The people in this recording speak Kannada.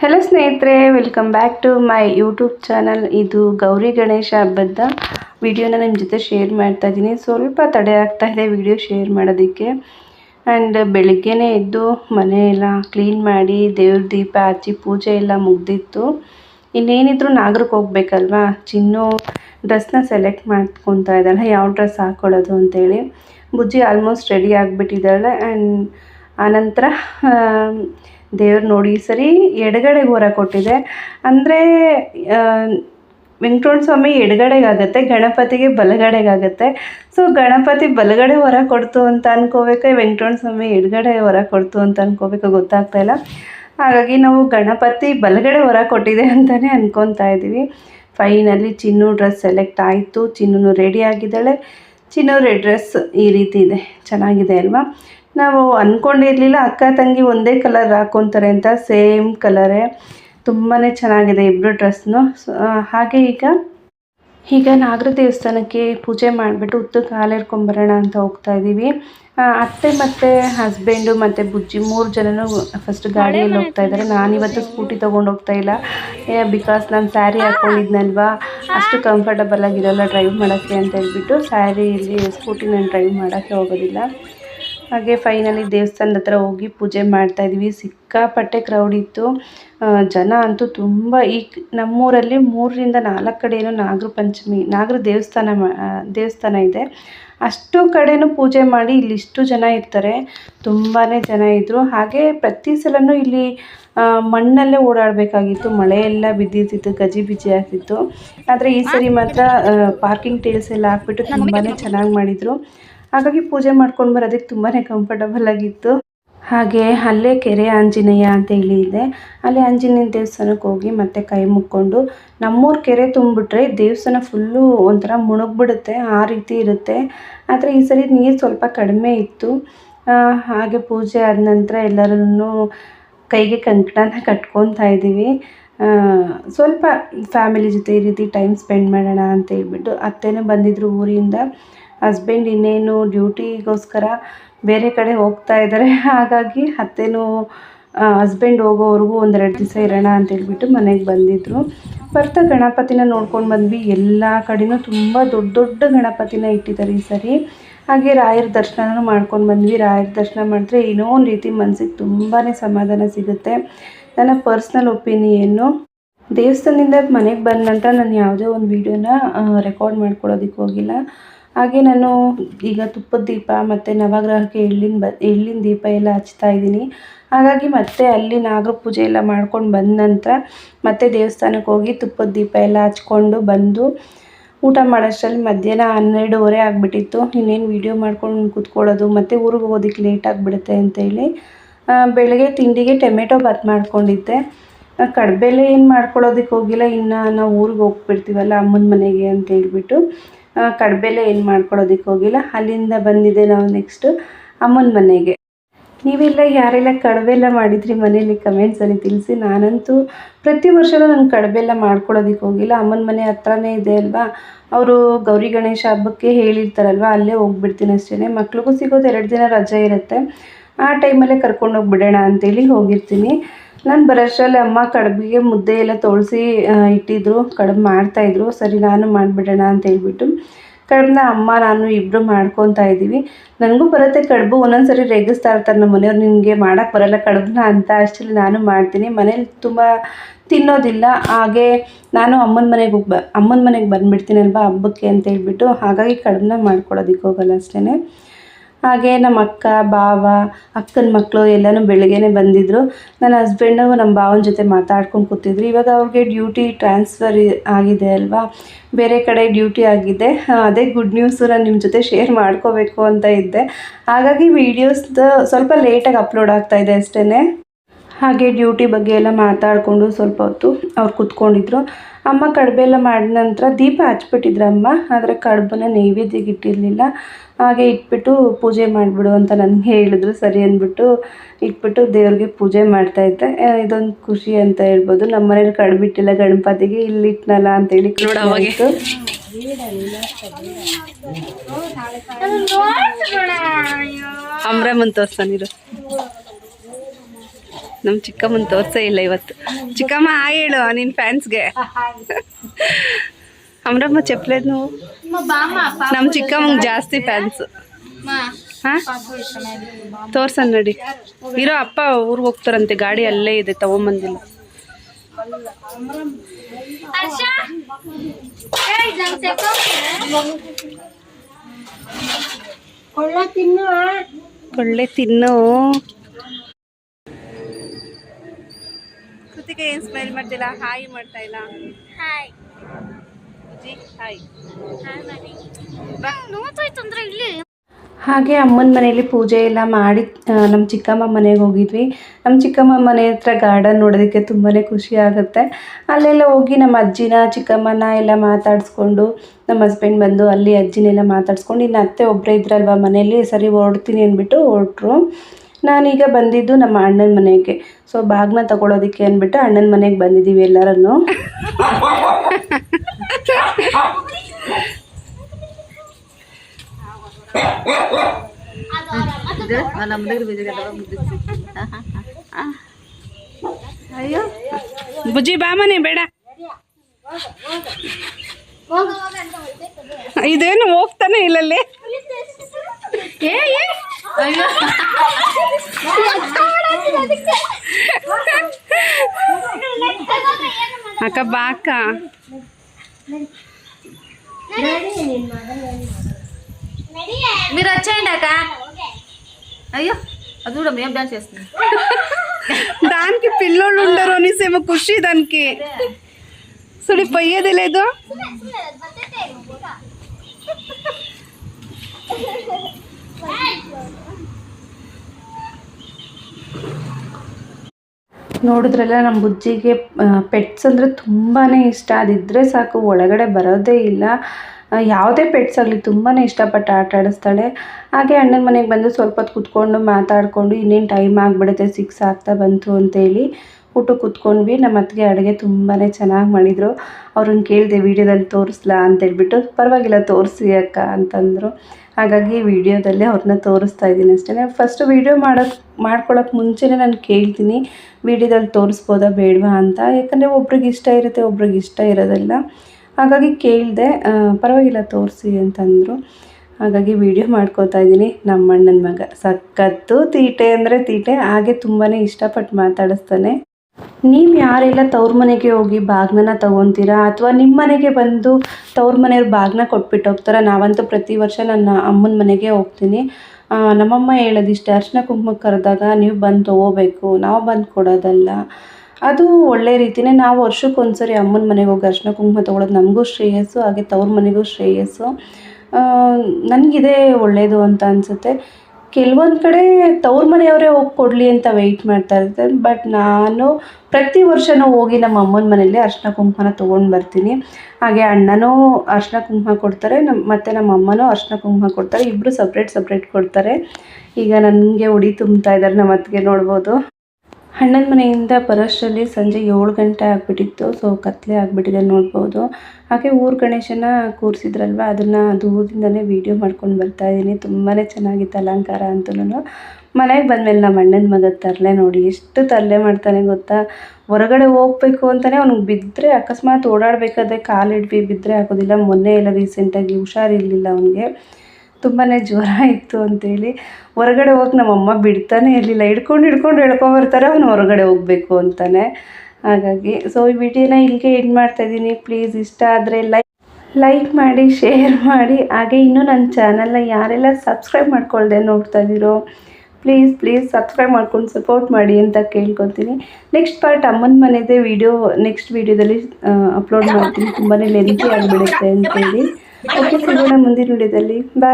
ಹಲೋ ಸ್ನೇಹಿತರೆ welcome back to my YouTube channel ಇದು ಗೌರಿ ಗಣೇಶ ಹಬ್ಬದ ವಿಡಿಯೋನ ನಿಮ್ಮ ಜೊತೆ ಶೇರ್ ಮಾಡ್ತಾ ಇದ್ದೀನಿ. ಸ್ವಲ್ಪ ತಡೆ ಆಗ್ತಾ ಇದೆ ವಿಡಿಯೋ ಶೇರ್ ಮಾಡೋದಕ್ಕೆ. ಆ್ಯಂಡ್ ಬೆಳಗ್ಗೆನೇ ಎದ್ದು ಮನೆ ಎಲ್ಲ ಕ್ಲೀನ್ ಮಾಡಿ, ದೇವ್ರ ದೀಪ ಹಚ್ಚಿ ಪೂಜೆ ಎಲ್ಲ ಮುಗ್ದಿತ್ತು. ಇನ್ನೇನಿದ್ರು ನಾಗರಕ್ಕೆ ಹೋಗ್ಬೇಕಲ್ವಾ? ಚಿನ್ನು ಡ್ರೆಸ್ನ ಸೆಲೆಕ್ಟ್ ಮಾಡ್ಕೊತಾ ಇದ್ದಾಳೆ. ಯಾವ ಡ್ರೆಸ್ ಹಾಕ್ಕೊಳ್ಳೋದು ಅಂತೇಳಿ. ಬುಜ್ಜಿ ಆಲ್ಮೋಸ್ಟ್ ರೆಡಿ ಆಗಿಬಿಟ್ಟಿದ್ದಾಳೆ. ಆ್ಯಂಡ್ ಆನಂತರ ದೇವ್ರು ನೋಡಿ ಈ ಸರಿ ಎಡಗಡೆಗೆ ಹೊರ ಕೊಟ್ಟಿದೆ. ಅಂದರೆ ವೆಂಕಟರಮಣ ಸ್ವಾಮಿ ಎಡಗಡೆಗಾಗತ್ತೆ, ಗಣಪತಿಗೆ ಬಲಗಡೆಗಾಗತ್ತೆ. ಸೊ ಗಣಪತಿ ಬಲಗಡೆ ಹೊರ ಕೊಡ್ತು ಅಂತ ಅನ್ಕೋಬೇಕು? ವೆಂಕಟರಮಣ ಸ್ವಾಮಿ ಎಡಗಡೆ ಹೊರ ಕೊಡ್ತು ಅಂತ ಅನ್ಕೋಬೇಕು? ಗೊತ್ತಾಗ್ತಾ ಇಲ್ಲ. ಹಾಗಾಗಿ ನಾವು ಗಣಪತಿ ಬಲಗಡೆ ಹೊರ ಕೊಟ್ಟಿದೆ ಅಂತಲೇ ಅನ್ಕೊತಾ ಇದ್ದೀವಿ. ಫೈನಲಿ ಚಿನ್ನು ಡ್ರೆಸ್ ಸೆಲೆಕ್ಟ್ ಆಯಿತು. ಚಿನ್ನು ರೆಡಿ ಆಗಿದ್ದಾಳೆ. ಚಿನ್ನು ರೆಡ್ ಡ್ರೆಸ್ ಈ ರೀತಿ ಇದೆ. ಚೆನ್ನಾಗಿದೆ ಅಲ್ವಾ? ನಾವು ಅಂದ್ಕೊಂಡಿರಲಿಲ್ಲ ಅಕ್ಕ ತಂಗಿ ಒಂದೇ ಕಲರ್ ಹಾಕ್ಕೊತಾರೆ ಅಂತ ಸೇಮ್ ಕಲರೇ ತುಂಬಾ ಚೆನ್ನಾಗಿದೆ ಇಬ್ಬರು ಡ್ರೆಸ್ನು ಹಾಗೆ ಈಗ ಈಗ ನಾಗರ ದೇವಸ್ಥಾನಕ್ಕೆ ಪೂಜೆ ಮಾಡಿಬಿಟ್ಟು ಉತ್ತು ಕಾಲೇರ್ಕೊಂಬರೋಣ ಅಂತ ಹೋಗ್ತಾ ಇದ್ದೀವಿ ಅತ್ತೆ ಮತ್ತು ಹಸ್ಬೆಂಡು ಮತ್ತು ಬುಜ್ಜಿ ಮೂರು ಜನನು ಫಸ್ಟ್ ಗಾಡಿಯಲ್ಲಿ ಹೋಗ್ತಾ ಇದ್ದಾರೆ. ನಾನಿವತ್ತು ಸ್ಕೂಟಿ ತೊಗೊಂಡು ಹೋಗ್ತಾ ಇಲ್ಲ. ಬಿಕಾಸ್ ನಾನು ಸ್ಯಾರಿ ಹಾಕ್ಕೊಂಡಿದ್ನಲ್ವಾ ಅಷ್ಟು ಕಂಫರ್ಟಬಲ್ ಆಗಿರಲ್ಲ ಡ್ರೈವ್ ಮಾಡೋಕ್ಕೆ ಅಂತ ಹೇಳ್ಬಿಟ್ಟು ಸ್ಯಾರಿಯಲ್ಲಿ ಸ್ಕೂಟಿ ನಾನು ಡ್ರೈವ್ ಮಾಡೋಕ್ಕೆ ಹೋಗೋದಿಲ್ಲ. ಹಾಗೆ ಫೈನಲಿ ದೇವಸ್ಥಾನದ ಹತ್ರ ಹೋಗಿ ಪೂಜೆ ಮಾಡ್ತಾ ಇದ್ವಿ. ಸಿಕ್ಕಾಪಟ್ಟೆ ಕ್ರೌಡ್ ಇತ್ತು. ಜನ ಅಂತೂ ತುಂಬ ಈ ನಮ್ಮೂರಲ್ಲಿ ಮೂರರಿಂದ ನಾಲ್ಕು ಕಡೆ ಏನೋ ನಾಗರ ಪಂಚಮಿ ನಾಗರ ದೇವಸ್ಥಾನ ದೇವಸ್ಥಾನ ಇದೆ. ಅಷ್ಟು ಕಡೆನೂ ಪೂಜೆ ಮಾಡಿ ಇಲ್ಲಿ ಇಷ್ಟು ಜನ ಇರ್ತಾರೆ. ತುಂಬಾ ಜನ ಇದ್ದರು ಹಾಗೆ ಪ್ರತಿ ಸಲವೂ ಇಲ್ಲಿ ಮಣ್ಣಲ್ಲೇ ಓಡಾಡಬೇಕಾಗಿತ್ತು. ಮಳೆ ಎಲ್ಲ ಬಿದ್ದಿರ್ತಿತ್ತು ಗಜಿ ಬಿಜಿ ಆಗ್ತಿತ್ತು. ಆದರೆ ಈ ಸರಿ ಮಾತ್ರ ಪಾರ್ಕಿಂಗ್ ಟೇಲ್ಸ್ ಎಲ್ಲ ಹಾಕ್ಬಿಟ್ಟು ತುಂಬಾ ಚೆನ್ನಾಗಿ ಮಾಡಿದರು. ಹಾಗಾಗಿ ಪೂಜೆ ಮಾಡ್ಕೊಂಡು ಬರೋದಕ್ಕೆ ತುಂಬಾ ಕಂಫರ್ಟಬಲ್ ಆಗಿತ್ತು. ಹಾಗೆ ಅಲ್ಲೇ ಕೆರೆ ಆಂಜನೇಯ ಅಂತ ಹೇಳಿ ಇದೆ. ಅಲ್ಲಿ ಆಂಜನೇಯ ದೇವಸ್ಥಾನಕ್ಕೆ ಹೋಗಿ ಮತ್ತೆ ಕೈ ಮುಕ್ಕೊಂಡು ನಮ್ಮೂರು ಕೆರೆ ತುಂಬಿಟ್ರೆ ದೇವಸ್ಥಾನ ಫುಲ್ಲು ಒಂಥರ ಮುಣುಗ್ಬಿಡುತ್ತೆ, ಆ ರೀತಿ ಇರುತ್ತೆ. ಆದರೆ ಈ ಸರಿ ನೀರು ಸ್ವಲ್ಪ ಕಡಿಮೆ ಇತ್ತು. ಹಾಗೆ ಪೂಜೆ ಆದ ನಂತರ ಎಲ್ಲರೂ ಕೈಗೆ ಕಂಕಣನ ಕಟ್ಕೊತಾ ಇದ್ದೀವಿ. ಸ್ವಲ್ಪ ಫ್ಯಾಮಿಲಿ ಜೊತೆ ಈ ರೀತಿ ಟೈಮ್ ಸ್ಪೆಂಡ್ ಮಾಡೋಣ ಅಂತ ಹೇಳ್ಬಿಟ್ಟು ಅತ್ತೆನೂ ಬಂದಿದ್ದರು ಊರಿಂದ. ಹಸ್ಬೆಂಡ್ ಇನ್ನೇನು ಡ್ಯೂಟಿಗೋಸ್ಕರ ಬೇರೆ ಕಡೆ ಹೋಗ್ತಾ ಇದ್ದಾರೆ. ಹಾಗಾಗಿ ಅತ್ತೆನೂ ಹಸ್ಬೆಂಡ್ ಹೋಗೋವರೆಗೂ ಒಂದೆರಡು ದಿವಸ ಇರೋಣ ಅಂತ ಹೇಳ್ಬಿಟ್ಟು ಮನೆಗೆ ಬಂದಿದ್ದರು ಬರ್ತಾ ಗಣಪತಿನ ನೋಡ್ಕೊಂಡು ಬಂದ್ವಿ. ಎಲ್ಲ ಕಡೆನೂ ತುಂಬ ದೊಡ್ಡ ದೊಡ್ಡ ಗಣಪತಿನ ಇಟ್ಟಿದ್ದಾರೆ ಈ ಸರಿ. ಹಾಗೆ ರಾಯರ ದರ್ಶನನೂ ಮಾಡ್ಕೊಂಡು ಬಂದ್ವಿ. ರಾಯರ ದರ್ಶನ ಮಾಡಿದ್ರೆ ಏನೋ ಒಂದು ರೀತಿ ಮನಸ್ಸಿಗೆ ತುಂಬಾ ಸಮಾಧಾನ ಸಿಗುತ್ತೆ. ನನ್ನ ಪರ್ಸ್ನಲ್ ಒಪಿನಿಯನ್ನು ದೇವಸ್ಥಾನದಿಂದ ಮನೆಗೆ ಬಂದ ನಂತರ ನಾನು ಯಾವುದೇ ಒಂದು ವೀಡಿಯೋನ ರೆಕಾರ್ಡ್ ಮಾಡ್ಕೊಳ್ಳೋದಕ್ಕೆ ಹೋಗಿಲ್ಲ. ಹಾಗೆ ನಾನು ಈಗ ತುಪ್ಪದ ದೀಪ ಮತ್ತು ನವಗ್ರಹಕ್ಕೆ ಎಳ್ಳಿನ ಬ ಎಳ್ಳಿನ ದೀಪ ಎಲ್ಲ ಹಚ್ತಾ ಇದ್ದೀನಿ. ಹಾಗಾಗಿ ಮತ್ತೆ ಅಲ್ಲಿ ನಾಗರ ಪೂಜೆ ಎಲ್ಲ ಮಾಡ್ಕೊಂಡು ಬಂದ ನಂತರ ಮತ್ತೆ ದೇವಸ್ಥಾನಕ್ಕೆ ಹೋಗಿ ತುಪ್ಪದ ದೀಪ ಎಲ್ಲ ಹಚ್ಕೊಂಡು ಬಂದು ಊಟ ಮಾಡೋಷ್ಟರಲ್ಲಿ ಮಧ್ಯಾಹ್ನ ಹನ್ನೆರಡೂವರೆ ಆಗಿಬಿಟ್ಟಿತ್ತು. ಇನ್ನೇನು ವೀಡಿಯೋ ಮಾಡ್ಕೊಂಡು ಕೂತ್ಕೊಳ್ಳೋದು, ಮತ್ತು ಊರಿಗೆ ಹೋಗೋದಕ್ಕೆ ಲೇಟ್ ಆಗಿಬಿಡುತ್ತೆ ಅಂತೇಳಿ ಬೆಳಗ್ಗೆ ತಿಂಡಿಗೆ ಟೊಮೆಟೊ ಬಾತ್ ಮಾಡ್ಕೊಂಡಿದ್ದೆ. ಕಡಬೇಲೆ ಏನು ಮಾಡ್ಕೊಳ್ಳೋದಕ್ಕೆ ಹೋಗಿಲ್ಲ, ಇನ್ನು ನಾವು ಊರಿಗೆ ಹೋಗ್ಬಿಡ್ತೀವಲ್ಲ ಅಮ್ಮನ ಮನೆಗೆ ಅಂತ ಹೇಳ್ಬಿಟ್ಟು. ಕಡ್ಬೇಲೆ ಏನು ಮಾಡ್ಕೊಳ್ಳೋದಕ್ಕೆ ಹೋಗಿಲ್ಲ. ಅಲ್ಲಿಂದ ಬಂದಿದ್ದೆ ನಾವು ನೆಕ್ಸ್ಟು ಅಮ್ಮನ ಮನೆಗೆ. ನೀವೆಲ್ಲ ಯಾರೆಲ್ಲ ಕಡಬೆಲ್ಲ ಮಾಡಿದ್ರಿ ಮನೇಲಿ ಕಮೆಂಟ್ಸಲ್ಲಿ ತಿಳಿಸಿ. ನಾನಂತೂ ಪ್ರತಿ ವರ್ಷವೂ ನಾನು ಕಡಬೆಲ್ಲ ಮಾಡ್ಕೊಳ್ಳೋದಕ್ಕೆ ಹೋಗಿಲ್ಲ. ಅಮ್ಮನ ಮನೆ ಹತ್ರನೇ ಇದೆ ಅಲ್ವಾ? ಅವರು ಗೌರಿ ಗಣೇಶ ಹಬ್ಬಕ್ಕೆ ಹೇಳಿರ್ತಾರಲ್ವ? ಅಲ್ಲೇ ಹೋಗ್ಬಿಡ್ತೀನಿ ಅಷ್ಟೇ ಮಕ್ಳಿಗೂ ಸಿಗೋದು ಎರಡು ದಿನ ರಜೆ ಇರುತ್ತೆ. ಆ ಟೈಮಲ್ಲೇ ಕರ್ಕೊಂಡೋಗ್ಬಿಡೋಣ ಅಂತೇಳಿ ಹೋಗಿರ್ತೀನಿ. ನಾನು ಬರೋಷ್ಟರಲ್ಲಿ ಅಮ್ಮ ಕಡುಬಿಗೆ ಮುದ್ದೆ ಎಲ್ಲ ತೋಳಿಸಿ ಇಟ್ಟಿದ್ರು. ಕಡುಬು ಮಾಡ್ತಾಯಿದ್ರು ಸರಿ, ನಾನು ಮಾಡಿಬಿಡೋಣ ಅಂತ ಹೇಳ್ಬಿಟ್ಟು ಕಡುಬನ್ನ ಅಮ್ಮ, ನಾನು ಇಬ್ಬರು ಮಾಡ್ಕೊತಾ ಇದ್ದೀವಿ. ನನಗೂ ಬರುತ್ತೆ ಕಡುಬು. ಒಂದೊಂದು ಸರಿ ರೇಗಿಸ್ತಾ ಇರ್ತಾರೆ ನಮ್ಮ ಮನೆಯವ್ರು. ನಿನಗೆ ಮಾಡೋಕ್ಕೆ ಬರಲ್ಲ ಕಡುಬನ್ನ ಅಂತ ಅಷ್ಟರಲ್ಲಿ ನಾನು ಮಾಡ್ತೀನಿ. ಮನೇಲಿ ತುಂಬ ತಿನ್ನೋದಿಲ್ಲ. ಹಾಗೆ ನಾನು ಅಮ್ಮನ ಮನೆಗೆ ಹೋಗಿ ಬ, ಅಮ್ಮನ ಮನೆಗೆ ಅಲ್ವಾ ಹಬ್ಬಕ್ಕೆ ಅಂತ ಹೇಳ್ಬಿಟ್ಟು ಹಾಗಾಗಿ ಕಡುಬನ್ನ ಮಾಡ್ಕೊಳ್ಳೋದಕ್ಕೆ ಹೋಗಲ್ಲ ಅಷ್ಟೇ ಹಾಗೆ ನಮ್ಮ ಅಕ್ಕ ಬಾವ ಅಕ್ಕನ ಮಕ್ಕಳು ಎಲ್ಲನೂ ಬೆಳಗ್ಗೆನೇ ಬಂದಿದ್ದರು ನನ್ನ ಹಸ್ಬೆಂಡು ನಮ್ಮ ಭಾವನ ಜೊತೆ ಮಾತಾಡ್ಕೊಂಡು ಕೂತಿದ್ರು. ಇವಾಗ ಅವ್ರಿಗೆ ಡ್ಯೂಟಿ ಟ್ರಾನ್ಸ್ಫರ್ ಆಗಿದೆ ಅಲ್ವಾ? ಬೇರೆ ಕಡೆ ಡ್ಯೂಟಿ ಆಗಿದೆ. ಅದೇ ಗುಡ್ ನ್ಯೂಸು ನಾನು ನಿಮ್ಮ ಜೊತೆ ಶೇರ್ ಮಾಡ್ಕೋಬೇಕು ಅಂತ ಇದ್ದೆ. ಹಾಗಾಗಿ ವೀಡಿಯೋಸ್ದ ಸ್ವಲ್ಪ ಲೇಟಾಗಿ ಅಪ್ಲೋಡ್ ಆಗ್ತಾ ಇದೆ ಅಷ್ಟೇ ಹಾಗೆ ಡ್ಯೂಟಿ ಬಗ್ಗೆ ಎಲ್ಲ ಮಾತಾಡಿಕೊಂಡು ಸ್ವಲ್ಪ ಹೊತ್ತು ಅವ್ರು ಕೂತ್ಕೊಂಡಿದ್ರು. ಅಮ್ಮ ಕಡುಬೆಲ್ಲ ಎಲ್ಲ ಮಾಡಿದ ನಂತರ ದೀಪ ಹಚ್ಬಿಟ್ಟಿದ್ರು ಅಮ್ಮ ಆದರೆ ಕಡುಬನ್ನ ನೈವೇದ್ಯಕ್ಕೆ ಇಟ್ಟಿರಲಿಲ್ಲ. ಹಾಗೆ ಇಟ್ಬಿಟ್ಟು ಪೂಜೆ ಮಾಡಿಬಿಡು ಅಂತ ನನಗೆ ಹೇಳಿದ್ರು ಸರಿ ಅಂದ್ಬಿಟ್ಟು ಇಟ್ಬಿಟ್ಟು ದೇವ್ರಿಗೆ ಪೂಜೆ ಮಾಡ್ತಾಯಿದ್ದೆ ಇದ್ದೆ. ಇದೊಂದು ಖುಷಿ ಅಂತ ಹೇಳ್ಬೋದು. ನಮ್ಮ ಮನೇಲಿ ಕಡುಬಿಟ್ಟಿಲ್ಲ ಗಣಪತಿಗೆ ಇಲ್ಲಿ ಇಟ್ನಲ್ಲ ಅಂತೇಳಿ ಆಯಿತು. ಅಮ್ರಮ್ಮನ್ ತೋರ್ಸ್ತಾನಿರು ನಮ್ಮ ಚಿಕ್ಕಮ್ಮನ ತೋರ್ಸೇ ಇಲ್ಲ ಇವತ್ತು. ಚಿಕ್ಕಮ್ಮ, ಹಾಯ್ ಹೇಳು ನಿನ್ನ ಫ್ಯಾನ್ಸ್ಗೆ ಅಮ್ರಮ್ಮ ಚಪ್ಲೇದ್ ನೋವು. ನಮ್ಮ ಚಿಕ್ಕಮ್ಮಂಗೆ ಜಾಸ್ತಿ ಫ್ಯಾನ್ಸ್ ಹಾಂ? ತೋರ್ಸನ್ ನಡಿ. ಇರೋ ಅಪ್ಪ ಊರಿಗೆ ಹೋಗ್ತಾರಂತೆ, ಗಾಡಿ ಅಲ್ಲೇ ಇದೆ, ತಗೊಂಬಂದಿಲ್ಲ. ಕೊಳ್ಳೆ ತಿನ್ನು ಕೊಳ್ಳೆ ತಿನ್ನು ಕೃತಿಕ ಏನು ಸ್ಮೈಲ್ ಮಾಡ್ತಿಲ್ಲ? ಹಾಯ್ ಮಾಡ್ತಾ ಇಲ್ಲ? ಹಾಯ್ ಹಾಯ್ ನೋವಾಯ್ತು ಅಂದ್ರೆ ಇಲ್ಲಿ. ಹಾಗೆ ಅಮ್ಮನ ಮನೆಯಲ್ಲಿ ಪೂಜೆ ಎಲ್ಲ ಮಾಡಿ ನಮ್ಮ ಚಿಕ್ಕಮ್ಮ ಮನೆಗೆ ಹೋಗಿದ್ವಿ. ನಮ್ಮ ಚಿಕ್ಕಮ್ಮ ಮನೆ ಹತ್ರ ಗಾರ್ಡನ್ ನೋಡೋದಕ್ಕೆ ತುಂಬಾ ಖುಷಿ ಆಗುತ್ತೆ. ಅಲ್ಲೆಲ್ಲ ಹೋಗಿ ನಮ್ಮ ಅಜ್ಜಿನ ಚಿಕ್ಕಮ್ಮನ ಎಲ್ಲ ಮಾತಾಡಿಸ್ಕೊಂಡು ನಮ್ಮ ಹಸ್ಬೆಂಡ್ ಬಂದು ಅಲ್ಲಿ ಅಜ್ಜಿನೆಲ್ಲ ಮಾತಾಡಿಸ್ಕೊಂಡು ಇನ್ನು ಅತ್ತೆ ಒಬ್ಬರೇ ಇದ್ರಲ್ವ ಮನೆಯಲ್ಲಿ ಸರಿ ಹೊರಡ್ತೀನಿ ಅಂದ್ಬಿಟ್ಟು ಹೊರಟ್ರು. ನಾನೀಗ ಬಂದಿದ್ದು ನಮ್ಮ ಅಣ್ಣನ ಮನೆಗೆ. ಸೊ ಬಾಗ್ನ ತಗೊಳೋದಕ್ಕೆ ಅಂದ್ಬಿಟ್ಟು ಅಣ್ಣನ ಮನೆಗೆ ಬಂದಿದ್ದೀವಿ ಎಲ್ಲರನ್ನು. ಅಯ್ಯೋ. ಬುಜ್ಜಿ ಬಾ ಮನೆ ಬೇಡ. ಇದೇನು ಹೋಗ್ತಾನೆ ಇಲ್ಲಲ್ಲಿ? ಅಕ್ಕ అక్క బాక్క. మీరు వచ్చేయండి అక్క. అయ్యో అది కూడా మేము డాన్స్ చేస్తుంది దానికి పిల్లోళ్ళు ఉండరు అనేసేమో ఖుషి దానికి. సుడి పోయేది లేదు. Thank. ನೋಡಿದ್ರಲ್ಲ ನಮ್ಮ ಬುಜ್ಜಿಗೆ ಪೆಟ್ಸ್ ಅಂದರೆ ತುಂಬಾ ಇಷ್ಟ. ಅದಿದ್ದರೆ ಸಾಕು, ಒಳಗಡೆ ಬರೋದೇ ಇಲ್ಲ. ಯಾವುದೇ ಪೆಟ್ಸ್ ಆಗಲಿ ತುಂಬಾ ಇಷ್ಟಪಟ್ಟು ಆಟ ಆಡಿಸ್ತಾಳೆ. ಹಾಗೆ ಅಣ್ಣನ ಮನೆಗೆ ಬಂದು ಸ್ವಲ್ಪ ಹೊತ್ತು ಕೂತ್ಕೊಂಡು ಮಾತಾಡಿಕೊಂಡು ಇನ್ನೇನು ಟೈಮ್ ಆಗಿಬಿಡುತ್ತೆ ಸಿಕ್ಸ್ ಆಗ್ತಾ ಬಂತು ಅಂತೇಳಿ ಊಟಕ್ಕೆ ಕೂತ್ಕೊಂಡ್ವಿ, ನಮ್ಮ ಅತ್ತಿಗೆ ಅಡುಗೆ ತುಂಬಾ ಚೆನ್ನಾಗಿ ಮಾಡಿದರು. ಅವ್ರನ್ನ ಕೇಳಿದೆ ವಿಡಿಯೋದಲ್ಲಿ ತೋರಿಸ್ಲಾ ಅಂತೇಳ್ಬಿಟ್ಟು ಪರವಾಗಿಲ್ಲ ತೋರಿಸಿ ಅಕ್ಕ ಅಂತಂದರು. ಹಾಗಾಗಿ ವೀಡಿಯೋದಲ್ಲೇ ಅವ್ರನ್ನ ತೋರಿಸ್ತಾ ಇದ್ದೀನಿ ಅಷ್ಟೇ ಫಸ್ಟು ವಿಡಿಯೋ ಮಾಡೋಕ್ಕೆ ಮಾಡ್ಕೊಳ್ಳೋಕೆ ಮುಂಚೆನೇ ನಾನು ಕೇಳ್ತೀನಿ, ವಿಡಿಯೋದಲ್ಲಿ ತೋರಿಸ್ಬೋದಾ ಬೇಡವಾ ಅಂತ. ಯಾಕಂದರೆ ಒಬ್ರಿಗೆ ಇಷ್ಟ ಇರುತ್ತೆ, ಒಬ್ರಿಗೆ ಇಷ್ಟ ಇರೋದಿಲ್ಲ. ಹಾಗಾಗಿ ಕೇಳಿದೆ ಪರವಾಗಿಲ್ಲ ತೋರಿಸಿ ಅಂತಂದರು. ಹಾಗಾಗಿ ವಿಡಿಯೋ ಮಾಡ್ಕೋತಾ ಇದ್ದೀನಿ. ನಮ್ಮ ಅಣ್ಣನ ಮಗ ಸಖತ್ತು ತೀಟೆ ಅಂದರೆ ತೀಟೆ, ಹಾಗೆ ತುಂಬಾ ಇಷ್ಟಪಟ್ಟು ಮಾತಾಡಿಸ್ತಾನೆ. ನೀವು ಯಾರೆಲ್ಲ ತವ್ರ ಮನೆಗೆ ಹೋಗಿ ಬಾಗ್ನನ ತಗೊತೀರಾ? ಅಥವಾ ನಿಮ್ಮ ಮನೆಗೆ ಬಂದು ತವ್ರ ಮನೆಯವ್ರ ಬಾಗ್ನ ಕೊಟ್ಬಿಟ್ಟು ಹೋಗ್ತಾರ? ನಾವಂತೂ ಪ್ರತಿ ವರ್ಷ ನನ್ನ ಅಮ್ಮನ ಮನೆಗೆ ಹೋಗ್ತೀನಿ. ನಮ್ಮಮ್ಮ ಹೇಳೋದಿಷ್ಟೇ, ಅರ್ಶಿನ ಕುಂಕುಮಕ್ಕೆ ಕರೆದಾಗ ನೀವು ಬಂದು ತೊಗೋಬೇಕು, ನಾವು ಬಂದು ಕೊಡೋದಲ್ಲ. ಅದು ಒಳ್ಳೆ ರೀತಿನೇ ನಾವು ವರ್ಷಕ್ಕೊಂದ್ಸರಿ ಅಮ್ಮನ ಮನೆಗೆ ಹೋಗಿ ಅರ್ಶಿನ ಕುಂಕುಮ ತಗೊಳ್ಳೋದು ನಮಗೂ ಶ್ರೇಯಸ್ಸು, ಹಾಗೆ ತವ್ರ ಮನೆಗೂ ಶ್ರೇಯಸ್ಸು. ನನಗಿದೆ ಒಳ್ಳೆಯದು ಅಂತ ಅನಿಸುತ್ತೆ. ಕೆಲವೊಂದು ಕಡೆ ತವ್ರ ಮನೆಯವರೇ ಹೋಗಿ ಕೊಡಲಿ ಅಂತ ವೆಯ್ಟ್ ಮಾಡ್ತಾ ಇರ್ತಾರೆ. ಬಟ್ ನಾನು ಪ್ರತಿ ವರ್ಷನೂ ಹೋಗಿ ನಮ್ಮ ಅಮ್ಮನ ಮನೆಯಲ್ಲಿ ಅರ್ಶಿನ ಕುಂಕುಮನ ತೊಗೊಂಡು ಬರ್ತೀನಿ. ಹಾಗೆ ಅಣ್ಣನೂ ಅರ್ಶಿನ ಕುಂಕುಮ ಕೊಡ್ತಾರೆ ನಮ್ಮ ಮತ್ತು ನಮ್ಮ ಅಮ್ಮನೂ ಅರ್ಶಿನ ಕುಂಕುಮ ಕೊಡ್ತಾರೆ. ಇಬ್ಬರು ಸಪ್ರೇಟ್ ಸಪ್ರೇಟ್ ಕೊಡ್ತಾರೆ. ಈಗ ನನಗೆ ಉಡಿ ತುಂಬ್ತಾ ಇದ್ದಾರೆ ನಮ್ಮ ಅತ್ತಿಗೆ ನೋಡ್ಬೋದು. ಅಣ್ಣನ ಮನೆಯಿಂದ ಬರೋಷ್ಟರಲ್ಲಿ ಸಂಜೆ ಏಳು ಗಂಟೆ ಆಗಿಬಿಟ್ಟಿತ್ತು. ಸೊ ಕತ್ತಲೆ ಆಗಿಬಿಟ್ಟಿದೆ ನೋಡ್ಬೋದು. ಹಾಗೆ ಊರು ಗಣೇಶನ ಕೂರಿಸಿದ್ರಲ್ವ? ಅದನ್ನು ದೂರದಿಂದಲೇ ವೀಡಿಯೋ ಮಾಡ್ಕೊಂಡು ಬರ್ತಾ ಇದ್ದೀನಿ ತುಂಬಾ ಚೆನ್ನಾಗಿತ್ತು ಅಲಂಕಾರ ಅಂತಲೂ ಮನೆಗೆ ಬಂದಮೇಲೆ ನಮ್ಮ ಅಣ್ಣನ ಮಗ ತರಲೆ ನೋಡಿ. ಎಷ್ಟು ತರಲೆ ಮಾಡ್ತಾನೆ ಗೊತ್ತಾ? ಹೊರಗಡೆ ಹೋಗ್ಬೇಕು ಅಂತಲೇ ಅವ್ನಿಗೆ ಬಿದ್ದರೆ ಅಕಸ್ಮಾತ್ ಓಡಾಡಬೇಕಾದ್ರೆ ಕಾಲಿಡ್ವಿ ಬಿದ್ದರೆ ಆಗೋದಿಲ್ಲ. ಮೊನ್ನೆ ಎಲ್ಲ ರೀಸೆಂಟಾಗಿ ಹುಷಾರಿರಲಿಲ್ಲ ಅವನಿಗೆ. ತುಂಬಾ ಜ್ವರ ಇತ್ತು ಅಂತೇಳಿ. ಹೊರಗಡೆ ಹೋಗಿ ನಮ್ಮಮ್ಮ ಬಿಡ್ತಾನೆ ಇರಲಿಲ್ಲ. ಹಿಡ್ಕೊಂಡು ಹಿಡ್ಕೊಂಡು ಹೇಳ್ಕೊಬರ್ತಾರೆ ಅವನು ಹೊರಗಡೆ ಹೋಗಬೇಕು ಅಂತಾನೆ. ಹಾಗಾಗಿ ಸೊ, ಈ ವಿಡಿಯೋನ ಇಲ್ಲಿಗೆ ಎಂಡ್ ಮಾಡ್ತಾಯಿದ್ದೀನಿ ಪ್ಲೀಸ್ ಇಷ್ಟ ಆದರೆ ಲೈಕ್ ಲೈಕ್ ಮಾಡಿ ಶೇರ್ ಮಾಡಿ. ಹಾಗೆ ಇನ್ನೂ ನನ್ನ ಚಾನಲ್ನ ಯಾರೆಲ್ಲ ಸಬ್ಸ್ಕ್ರೈಬ್ ಮಾಡ್ಕೊಳ್ದೆ ನೋಡ್ತಾ ಇದ್ದೀರೋ ಪ್ಲೀಸ್ ಪ್ಲೀಸ್ ಸಬ್ಸ್ಕ್ರೈಬ್ ಮಾಡ್ಕೊಂಡು ಸಪೋರ್ಟ್ ಮಾಡಿ ಅಂತ ಕೇಳ್ಕೊತೀನಿ ನೆಕ್ಸ್ಟ್ ಪಾರ್ಟ್ ಅಮ್ಮನ ಮನೆದೇ ವಿಡಿಯೋ ನೆಕ್ಸ್ಟ್ ವಿಡಿಯೋದಲ್ಲಿ ಅಪ್ಲೋಡ್ ಮಾಡ್ತೀನಿ. ತುಂಬಾ ಲೆಂತಿ ಆಗಿಬಿಡುತ್ತೆ ಅಂತೇಳಿ. ಓಕೆ ಸಿಗೋಣ ಮುಂದಿನ ವಿಡಿಯೋದಲ್ಲಿ ಬಾಯ್